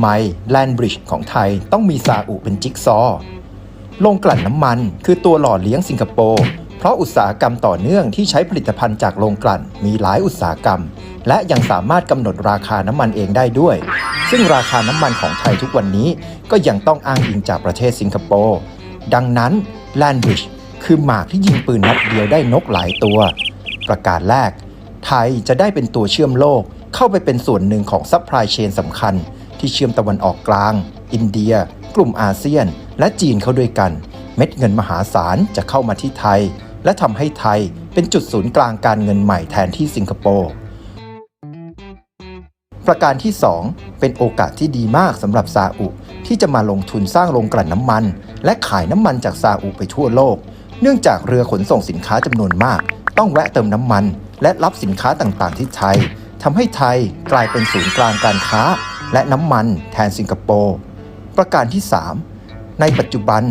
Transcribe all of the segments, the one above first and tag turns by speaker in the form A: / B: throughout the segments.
A: ไมแลนบริดจ์ของไทยต้องมีซาอุเป็นจิ๊กซอโรงกลั่นน้ำมันคือตัวหล่อเลี้ยงสิงคโปร์เพราะอุตสาหกรรมต่อเนื่องที่ใช้ผลิตภัณฑ์จากโรงกลั่นมีหลายอุตสาหกรรม และยังสามารถกำหนดราคาน้ำมันเองได้ด้วย ซึ่งราคาน้ำมันของไทยทุกวันนี้ก็ยังต้องอ้างอิงจากประเทศสิงคโปร์ดังนั้นแลนบริดจ์คือหมากที่ยิงปืนนัดเดียวได้นกหลายตัว ประการแรก ไทยจะได้เป็นตัวเชื่อมโลกเข้าไปเป็นส่วนหนึ่งของซัพพลายเชนสำคัญ ที่เชื่อมตะวันออกกลาง อินเดีย กลุ่มอาเซียน และจีนเข้าด้วยกัน เม็ดเงินมหาศาลจะเข้ามาที่ไทย และทำให้ไทยเป็นจุดศูนย์กลางการเงินใหม่แทนที่สิงคโปร์ประการที่ 2 เป็นโอกาสที่ดีมากสำหรับซาอุที่จะมาลงทุนสร้างโรงกลั่นน้ำมัน และขายน้ำมันจากซาอุไปทั่วโลก เนื่องจากเรือขนส่งสินค้าจำนวนมาก ต้องแวะเติมน้ำมัน และรับสินค้าต่างๆที่ไทยทำให้ไทยกลายเป็นศูนย์กลางการค้า และน้ำมันแทนสิงคโปร์ ประการที่ 3 ในปัจจุบัน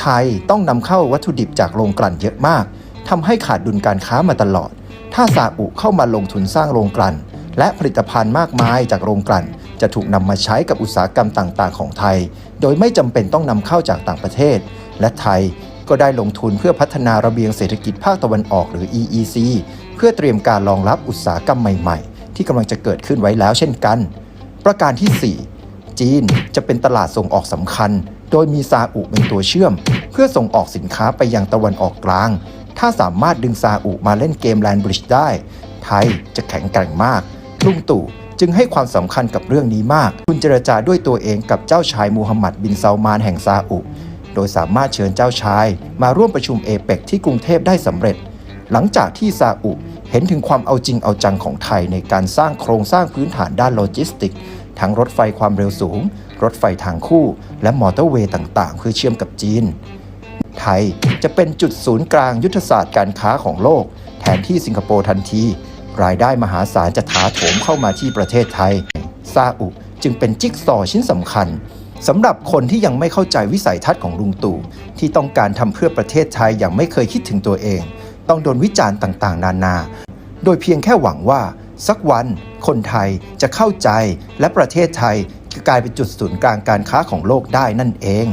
A: ไทยต้องนำเข้าวัตถุดิบจากโรงกลั่นเยอะมากทำให้ขาดดุลการค้ามาตลอด ถ้าซาอุเข้ามาลงทุนสร้างโรงกลั่น และผลิตภัณฑ์มากมายจากโรงกลั่น จะถูกนำมาใช้กับอุตสาหกรรมต่าง ๆ ของไทย โดยไม่จำเป็นต้องนำเข้าจากต่างประเทศ และไทยก็ได้ลงทุนเพื่อพัฒนาระเบียงเศรษฐกิจภาคตะวันออกหรือ EEC เพื่อเตรียมการรองรับอุตสาหกรรมใหม่ ๆ ที่กำลังจะเกิดขึ้นไว้แล้วเช่นกัน ประการที่ 4 จีนจะเป็นตลาดส่งออกสำคัญ โดยมีซาอุเป็นตัวเชื่อม เพื่อส่งออกสินค้าไปยังตะวันออกกลาง ถ้าสามารถดึงซาอุมาเล่นเกมแลนบริดจ์ได้ ไทยจะแข็งแกร่งมาก ลุงตู่จึงให้ความสำคัญกับเรื่องนี้มาก คุณเจรจาด้วยตัวเองกับเจ้าชายมูฮัมหมัดบินซาลมานแห่งซาอุ โดยสามารถเชิญเจ้าชายมาร่วมประชุมเอเปกที่กรุงเทพได้สำเร็จ หลังจากที่ซาอุ เห็นถึงความเอาจริงเอาจังของไทยในการสร้างโครงสร้างพื้นฐานด้านโลจิสติก ทั้งรถไฟความเร็วสูง รถไฟทางคู่ และมอเตอร์เวย์ต่างๆ เพื่อเชื่อมกับจีน ไทยจะเป็นจุดศูนย์กลางยุทธศาสตร์การค้าของโลก แทนที่สิงคโปร์ทันที รายได้มหาศาลจะถาโถมเข้ามาที่ประเทศไทย ซาอุจึงเป็นจิ๊กซอว์ชิ้นสำคัญสำหรับคนที่ยังไม่เข้าใจวิสัยทัศน์ของลุงตู่ที่ต้องการทำเพื่อประเทศไทยอย่างไม่เคยคิดถึงตัวเอง ต้องโดนวิจารณ์ต่างๆ นานา โดยเพียงแค่หวังว่า สักวันคนไทยจะเข้าใจและประเทศไทยจะกลายเป็นจุดศูนย์กลางการค้าของโลกได้นั่นเอง